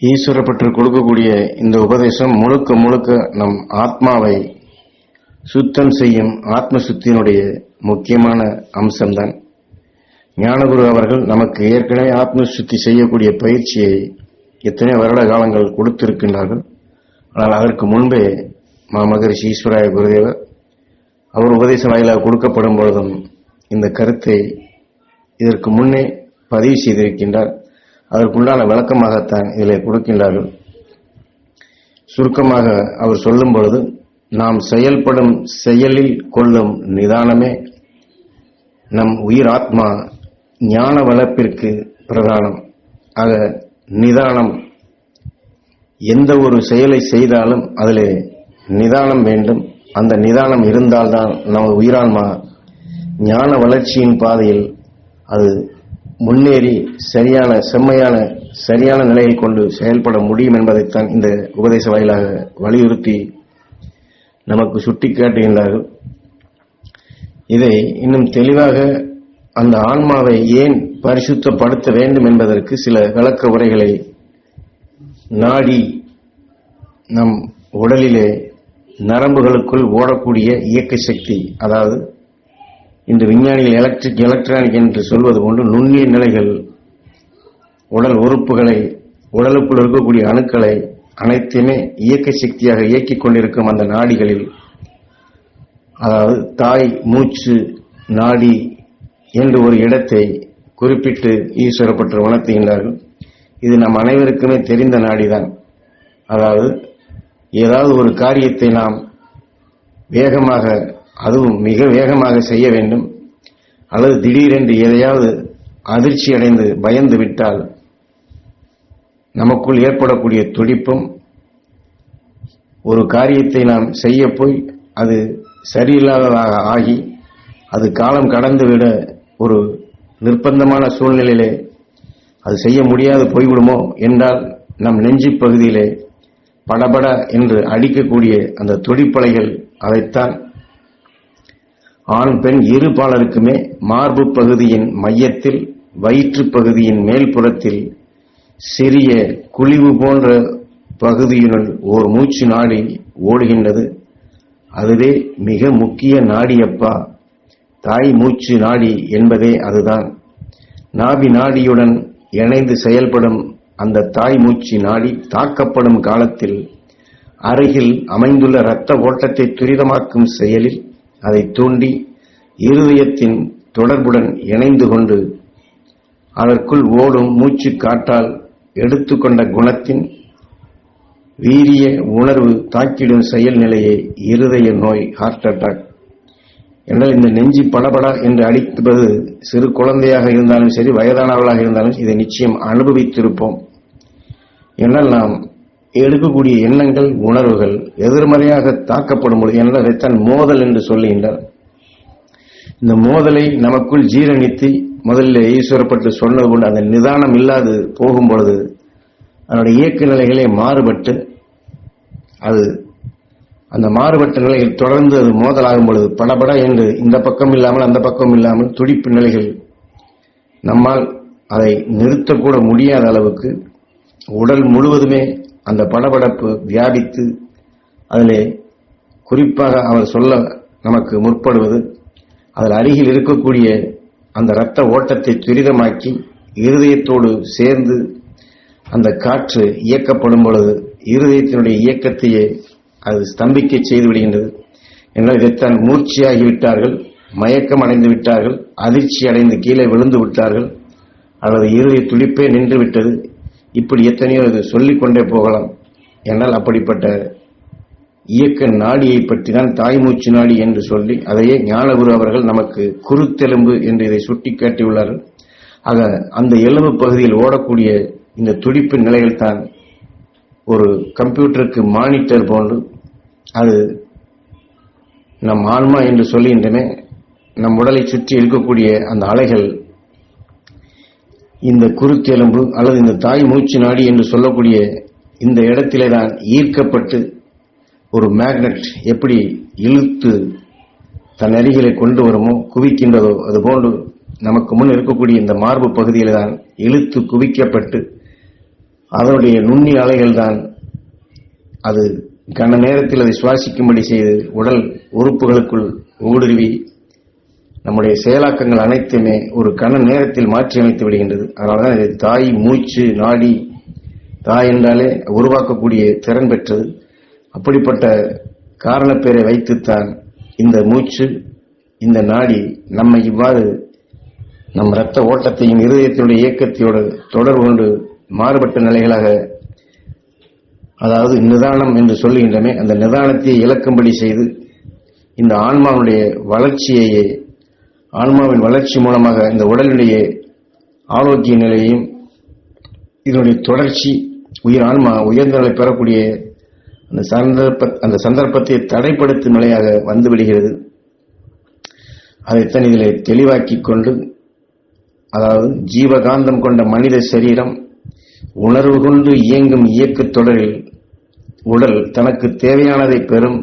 ஈஸ்வரப்பற்று கொடுக்கக்கூடிய இந்த உபதேசம் முழுக்க முழுக்க நம் ஆத்மாவை சுத்தம் செய்யும் ஆத்ம சுத்தியினுடைய முக்கியமான அம்சம்தான். ஞானகுரு அவர்கள் நமக்கு ஏற்கனவே ஆத்ம சுத்தி செய்யக்கூடிய பயிற்சியை எத்தனை வருட காலங்கள் கொடுத்திருக்கின்றார்கள். ஆனால் அதற்கு முன்பே மாமகரிஷி ஈஸ்வராய குருதேவர் அவர் உபதேச வாயிலாக கொடுக்கப்படும் பொழுதும் இந்த கருத்தை இதற்கு முன்னே பதிவு செய்திருக்கின்றார். அதற்குண்டான விளக்கமாகத்தான் இதில் கொடுக்கின்றார்கள். சுருக்கமாக அவர் சொல்லும் பொழுது நாம் செயல்படும் செயலில் கொள்ளும் நிதானமே நம் உயிர் ஆத்மா ஞான வளர்ப்பிற்கு பிரதானம். ஆக நிதானம் எந்த ஒரு செயலை செய்தாலும் அதில் நிதானம் வேண்டும். அந்த நிதானம் இருந்தால்தான் நமது உயிரான்மா ஞான வளர்ச்சியின் பாதையில் அது முன்னேறி சரியான செம்மையான சரியான நிலையில் கொண்டு செயல்பட முடியும் என்பதைத்தான் இந்த உபதேச வாயிலாக வலியுறுத்தி நமக்கு சுட்டி காட்டுகின்றார்கள். இதை இன்னும் தெளிவாக அந்த ஆன்மாவை ஏன் பரிசுத்தப்படுத்த வேண்டும் என்பதற்கு சில விளக்க உரைகளை நாடி நம் உடலிலே நரம்புகளுக்குள் ஓடக்கூடிய இயக்க சக்தி அதாவது இன்று விஞ்ஞானிகள் எலக்ட்ரிக் எலக்ட்ரானிக் என்று சொல்வது போன்று நுண்ணிய நிலைகள் உடல் உறுப்புகளை உடலுக்குள் இருக்கக்கூடிய அணுக்களை அனைத்துமே இயக்க சக்தியாக இயக்கிக் கொண்டிருக்கும் அந்த நாடிகளில் அதாவது தாய் மூச்சு நாடி என்று ஒரு இடத்தை குறிப்பிட்டு ஈஸ்வரப்பட்டு உணர்த்துகின்றார்கள். இது நம் அனைவருக்குமே தெரிந்த நாடிதான். அதாவது ஏதாவது ஒரு காரியத்தை நாம் வேகமாக அதுவும் மிக வேகமாக செய்ய வேண்டும். அல்லது திடீரென்று எதையாவது அதிர்ச்சி அடைந்து பயந்து விட்டால் நமக்குள் ஏற்படக்கூடிய துடிப்பும் ஒரு காரியத்தை நாம் செய்ய போய் அது சரியில்லாததாக ஆகி அது காலம் கடந்துவிட ஒரு நிர்பந்தமான சூழ்நிலையிலே அது செய்ய முடியாது போய்விடுமோ என்றால் நம் நெஞ்சு பகுதியிலே படபட என்று அடிக்கக்கூடிய அந்த துடிப்பலைகள் அதைத்தான் ஆண் பெண் இரு பாலருக்குமே மார்பு பகுதியின் மையத்தில் வயிற்று பகுதியின் மேல்புறத்தில் சிறிய குழிவு போன்ற பகுதியினுள் ஓர் மூச்சு நாடி ஓடுகின்றது. அதுவே மிக முக்கிய நாடியப்பா. தாய் மூச்சு நாடி என்பதே அதுதான். நாபி நாடியுடன் இணைந்து செயல்படும் அந்த தாய் மூச்சு நாடி தாக்கப்படும் காலத்தில் அருகில் அமைந்துள்ள இரத்த ஓட்டத்தை துரிதமாக்கும் செயலில் அதை தூண்டி இருதயத்தின் தொடர்புடன் இணைந்து கொண்டு அதற்குள் ஓடும் மூச்சு காட்டால் எடுத்துக்கொண்ட குணத்தின் வீரிய உணர்வு தாக்கிடும் செயல்நிலையே இருதய நோய் ஹார்ட் அட்டாக் என்றால் இந்த நெஞ்சு படபடா என்று அடிப்பது சிறு குழந்தையாக இருந்தாலும் சரி வயதானவர்களாக இருந்தாலும் இதை நிச்சயம் அனுபவித்திருப்போம். என்னால் நாம் எடுக்கக்கூடிய எண்ணங்கள் உணர்வுகள் எதிர்மறையாக தாக்கப்படும் பொழுது என்றால் மோதல் என்று சொல்லுகின்றார். இந்த மோதலை நமக்குள் ஜீரணித்து முதலில் ஈஸ்வரப்பட்டு சொன்னது கொண்டு அந்த நிதானம் இல்லாது போகும் பொழுது அதனுடைய இயக்க நிலைகளே மாறுபட்டு அது அந்த மாறுபட்ட நிலையில் தொடர்ந்து அது மோதலாகும் பொழுது படபட என்று இந்த பக்கம் இல்லாமல் அந்த பக்கம் இல்லாமல் துடிப்பு நிலைகள் நம்மால் அதை நிறுத்தக்கூட முடியாத அளவுக்கு உடல் முழுவதுமே அந்த படபடப்பு வியாபித்து அதிலே குறிப்பாக அவர் சொல்ல நமக்கு முற்படுவது அதில் அருகில் இருக்கக்கூடிய அந்த இரத்த ஓட்டத்தை துரிதமாக்கி இருதயத்தோடு சேர்ந்து அந்த காற்று இயக்கப்படும் பொழுது இருதயத்தினுடைய இயக்கத்தையே அது ஸ்தம்பிக்க செய்து விடுகின்றது. என்றால் இதைத்தான் மூர்ச்சியாகி விட்டார்கள் மயக்கம் அடைந்து விட்டார்கள் அதிர்ச்சி அடைந்து கீழே விழுந்து விட்டார்கள் அல்லது இருதய துடிப்பே நின்று விட்டது இப்படி எத்தனையோ இது சொல்லிக்கொண்டே போகலாம். என்னால் அப்படிப்பட்ட இயக்க நாடியை பற்றி தான் தாய்மூச்சு நாடி என்று சொல்லி அதையே ஞானகுரு அவர்கள் நமக்கு குருத்தெலும்பு என்று இதை சுட்டிக்காட்டியுள்ளார்கள் ஆக அந்த எலும்பு பகுதியில் ஓடக்கூடிய இந்த துடிப்பு நிலைகள் தான் ஒரு கம்ப்யூட்டருக்கு மானிட்டர் போன்று அது நம் ஆன்மா என்று சொல்லுகின்றன நம் உடலை சுற்றி இருக்கக்கூடிய அந்த அலைகள் இந்த குருத்தெலும்பு அல்லது இந்த தாய் மூச்சு நாடி என்று சொல்லக்கூடிய இந்த இடத்திலே தான் ஈர்க்கப்பட்டு ஒரு மேக்னெட் எப்படி இழுத்து தன் அருகிலே கொண்டு வருமோ குவிக்கின்றதோ அதுபோன்று நமக்கு முன் இருக்கக்கூடிய இந்த மார்பு பகுதியில் தான் இழுத்து குவிக்கப்பட்டு அதனுடைய நுண்ணி அலைகள் தான் அது கன நேரத்தில் அதை சுவாசிக்கும்படி செய்து உடல் உறுப்புகளுக்குள் ஊடுருவி நம்முடைய செயலாக்கங்கள் அனைத்துமே ஒரு கன நேரத்தில் மாற்றி அமைத்து விடுகின்றது. அதனால்தான் இது தாய் மூச்சு நாடி தாய் என்றாலே உருவாக்கக்கூடிய திறன் பெற்றது. அப்படிப்பட்ட காரணப்பேரை வைத்துத்தான் இந்த மூச்சு இந்த நாடி நம்மை இவ்வாறு நம் இரத்த ஓட்டத்தையும் இருதயத்தினுடைய இயக்கத்தையோடு தொடர்பு கொண்டு மாறுபட்ட நிலைகளாக அதாவது நிதானம் என்று சொல்லுகின்றமே அந்த நிதானத்தை இழக்கும்படி செய்து இந்த ஆன்மாவுடைய வளர்ச்சியையே ஆன்மாவின் வளர்ச்சி மூலமாக இந்த உடலினுடைய ஆரோக்கிய நிலையையும் இதனுடைய தொடர்ச்சி உயிர் ஆன்மா உயர்ந்த நிலை பெறக்கூடிய அந்த சந்தர்ப்ப அந்த சந்தர்ப்பத்தை தடைப்படுத்தும் நிலையாக வந்து விடுகிறது. அதைத்தான் இதில் தெளிவாக்கிக் கொண்டு அதாவது ஜீவகாந்தம் கொண்ட மனித சரீரம் உணர்வு கொண்டு இயங்கும் இயக்கத் தொடரில் உடல் தனக்கு தேவையானதை பெறும்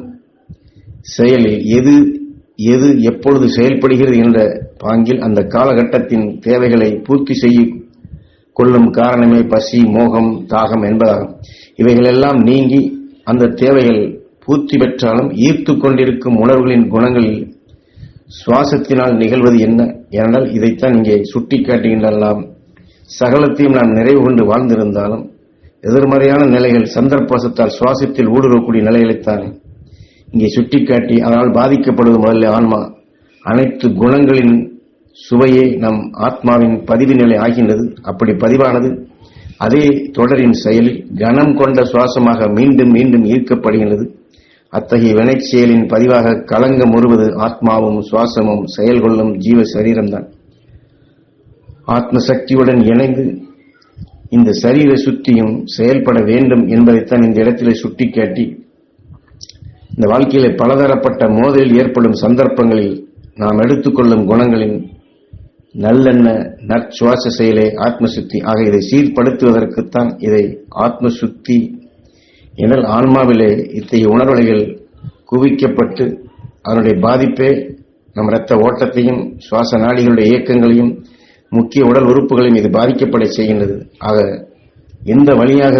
செயலில் எது எது எப்பொழுது செயல்படுகிறது என்ற பாங்கில் அந்த காலகட்டத்தின் தேவைகளை பூர்த்தி செய்ய கொள்ளும் காரணமே பசி மோகம் தாகம் என்பதாகும். இவைகளெல்லாம் நீங்கி அந்த தேவைகள் பூர்த்தி பெற்றாலும் ஈர்த்து கொண்டிருக்கும் உணர்வுகளின் குணங்களில் சுவாசத்தினால் நிகழ்வது என்ன? ஏனென்றால் இதைத்தான் இங்கே சுட்டிக்காட்டுகின்றால் சகலத்தையும் நாம் நிறைவு கொண்டு வாழ்ந்திருந்தாலும் எதிர்மறையான நிலைகள் சந்தர்ப்பசத்தால் சுவாசத்தில் ஊடுருவக்கூடிய நிலைகளைத்தான் இங்கே சுட்டிக்காட்டி அதனால் பாதிக்கப்படுவது முதல்ல ஆன்மா. அனைத்து குணங்களின் சுவையே நம் ஆத்மாவின் பதிவு நிலை ஆகின்றது. அப்படி பதிவானது அதே தொடரின் செயலில் கனம் கொண்ட சுவாசமாக மீண்டும் மீண்டும் ஈர்க்கப்படுகின்றது. அத்தகைய வினைச் செயலின் பதிவாக களங்கம் முறுவது ஆத்மாவும் சுவாசமும் செயல் கொள்ளும் ஜீவ சரீரம்தான். ஆத்ம சக்தியுடன் இணைந்து இந்த சரீர சுத்தியும் செயல்பட வேண்டும் என்பதைத்தான் இந்த இடத்திலே சுட்டிக்காட்டி இந்த வாழ்க்கையில பலதரப்பட்ட மோதலில் ஏற்படும் சந்தர்ப்பங்களில் நாம் எடுத்துக்கொள்ளும் குணங்களின் நல்லெண்ண நற்சுவாச செயலே ஆத்மசுத்தி. ஆக இதை சீர்படுத்துவதற்குத்தான் இதை ஆத்ம எனல் ஆன்மாவிலே இத்தகைய உணர்வலைகள் குவிக்கப்பட்டு அதனுடைய பாதிப்பே நம் இரத்த ஓட்டத்தையும் சுவாச நாடிகளுடைய இயக்கங்களையும் முக்கிய உடல் உறுப்புகளையும் இது பாதிக்கப்பட செய்கின்றது. ஆக எந்த வழியாக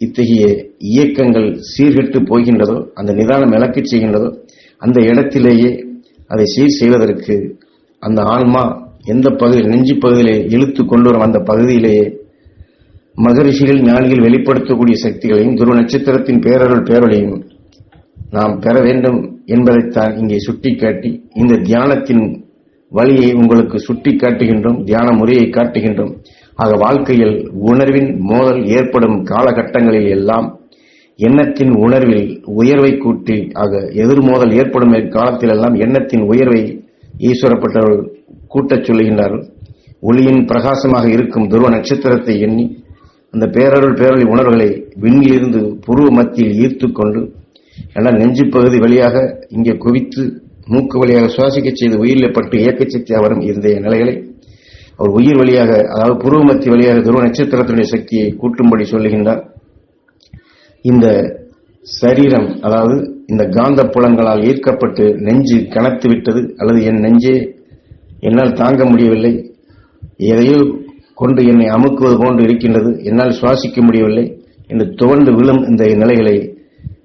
இத்தகைய இயக்கங்கள் சீர்கெட்டு போகின்றதோ அந்த நிதானம் இழக்கச் செய்கின்றதோ அந்த இடத்திலேயே அதை சீர் செய்வதற்கு அந்த ஆன்மா எந்த பகுதியில் நெஞ்சு பகுதியிலே இழுத்து கொண்டு வரும் அந்த பகுதியிலேயே மகரிஷிகள் ஞானிகள் வெளிப்படுத்தக்கூடிய சக்திகளையும் துருவ நட்சத்திரத்தின் பேரருள் பேரொழியும் நாம் பெற வேண்டும் என்பதைத்தான் இங்கே சுட்டிக்காட்டி இந்த தியானத்தின் வழியை உங்களுக்கு சுட்டி காட்டுகின்றோம் தியான முறையை காட்டுகின்றோம். ஆக வாழ்க்கையில் உணர்வின் மோதல் ஏற்படும் காலகட்டங்களில் எல்லாம் எண்ணத்தின் உணர்வில் உயர்வை கூட்டி ஆக எதிர்மோதல் ஏற்படும் காலத்தில் எல்லாம் எண்ணத்தின் உயர்வை ஈஸ்வரப்பட்டவர்கள் கூட்டச் சொல்லுகின்றார்கள் ஒளியின் பிரகாசமாக இருக்கும் துருவ நட்சத்திரத்தை எண்ணி அந்த பேரருள் பேரொளி உணர்வுகளை விண்ணிலிருந்து புருவ மத்தியில் ஈர்த்து கொண்டு எல்லாம் நெஞ்சு பகுதி வழியாக இங்கே குவித்து மூக்கு வழியாக சுவாசிக்க செய்து உயிரில் பட்டு இயக்கச் சக்தியாக வரும் இந்த நிலைகளை அவர் உயிர் வழியாக அதாவது புருவமத்தி வழியாக துருவ நட்சத்திரத்தினுடைய சக்தியை கூட்டும்படி சொல்லுகின்றார். இந்த சரீரம் அதாவது இந்த காந்த புலங்களால் ஈர்க்கப்பட்டு நெஞ்சு கனத்து விட்டது அல்லது என் நெஞ்சே என்னால் தாங்க முடியவில்லை எதையோ கொண்டு என்னை அமுக்குவது போன்று இருக்கின்றது என்னால் சுவாசிக்க முடியவில்லை என்று துவண்டு விழும் இந்த நிலைகளை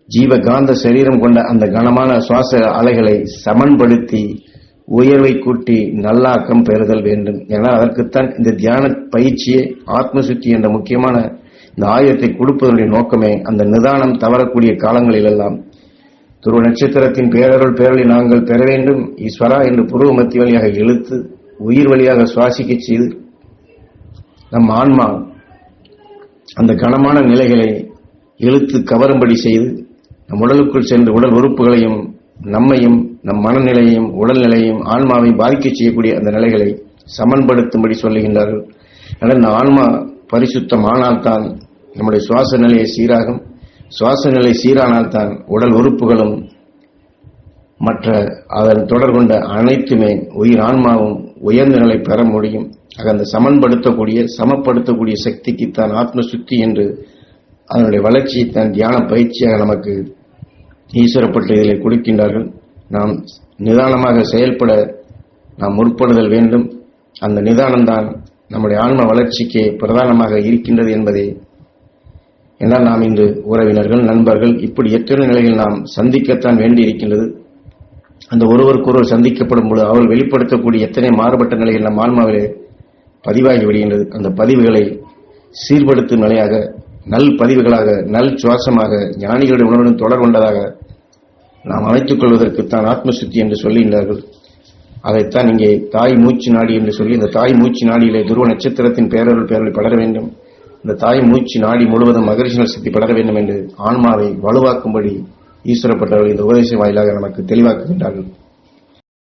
ஜீவகாந்த சரீரம் கொண்ட அந்த கனமான சுவாச அலைகளை சமன்படுத்தி உயர்வை கூட்டி நல்லாக்கம் பெறுதல் வேண்டும். ஏன்னா அதற்குத்தான் இந்த தியான பயிற்சியே ஆத்மசுத்தி என்ற முக்கியமான இந்த ஆயுதத்தை கொடுப்பதனுடைய நோக்கமே அந்த நிதானம் தவறக்கூடிய காலங்களிலெல்லாம். துருவ நட்சத்திரத்தின் பேரருள் பேரலை நாங்கள் பெற வேண்டும். ஈஸ்வரா என்று புருவ மத்திய வழியாக இழுத்து உயிர் வழியாக சுவாசிக்கச் செய்து நம் ஆன்மா அந்த கனமான நிலைகளை இழுத்து கவரும்படி செய்து நம் உடலுக்குள் சென்று உடல் உறுப்புகளையும் நம்மையும் நம் மனநிலையையும் உடல்நிலையையும் ஆன்மாவை பாதிக்க செய்யக்கூடிய அந்த நிலைகளை சமன்படுத்தும்படி சொல்லுகின்றார்கள். ஆனால் இந்த ஆன்மா பரிசுத்தமானால்தான் நம்முடைய சுவாச நிலையை சீராகும். சுவாச நிலை சீரானால்தான் உடல் உறுப்புகளும் மற்ற அதன் தொடர் கொண்ட அனைத்துமே உயிர் ஆன்மாவும் உயர்ந்த நிலை பெற முடியும். ஆக அந்த சமன்படுத்தக்கூடிய சமப்படுத்தக்கூடிய சக்திக்குத்தான் ஆத்ம சுத்தி என்று அதனுடைய வளர்ச்சியை தான் தியான பயிற்சியாக நமக்கு ஈஸ்வரப்பட்ட இதில் கொடுக்கின்றார்கள் நாம் நிதானமாக செயல்பட நாம் முற்படுதல் வேண்டும். அந்த நிதானம்தான் நம்முடைய ஆன்ம வளர்ச்சிக்கு பிரதானமாக இருக்கின்றது என்பதை. என்றால் நாம் இன்று உறவினர்கள் நண்பர்கள் இப்படி எத்தனை நிலையில் நாம் சந்திக்கத்தான் வேண்டி இருக்கின்றது அந்த ஒருவருக்கொருவர் சந்திக்கப்படும் பொழுது அவர்கள் வெளிப்படுத்தக்கூடிய எத்தனை மாறுபட்ட நிலையில் நம் ஆன்மாவிலே பதிவாகி விடுகின்றது. அந்த பதிவுகளை சீர்படுத்தும் நிலையாக நல் பதிவுகளாக நல் சுவாசமாக ஞானிகளுடைய உணர்வுடன் தொடர் கொண்டதாக நாம் அமைத்துக் கொள்வதற்குத்தான் ஆத்மசுத்தி என்று சொல்லுகின்றார்கள் அதைத்தான் இங்கே தாய் மூச்சு நாடி என்று சொல்லி இந்த தாய் மூச்சு நாடியிலே துருவ நட்சத்திரத்தின் பேரருள் பேரல் பலர வேண்டும். இந்த தாய் மூச்சு நாடி முழுவதும் மகரிஷன சக்தி பலர வேண்டும் என்று ஆன்மாவை வலுவாக்கும்படி ஈஸ்வரப்பட்டவர்கள் இந்த உபதேசம் வாயிலாக நமக்கு தெளிவாக்குகின்றார்கள்.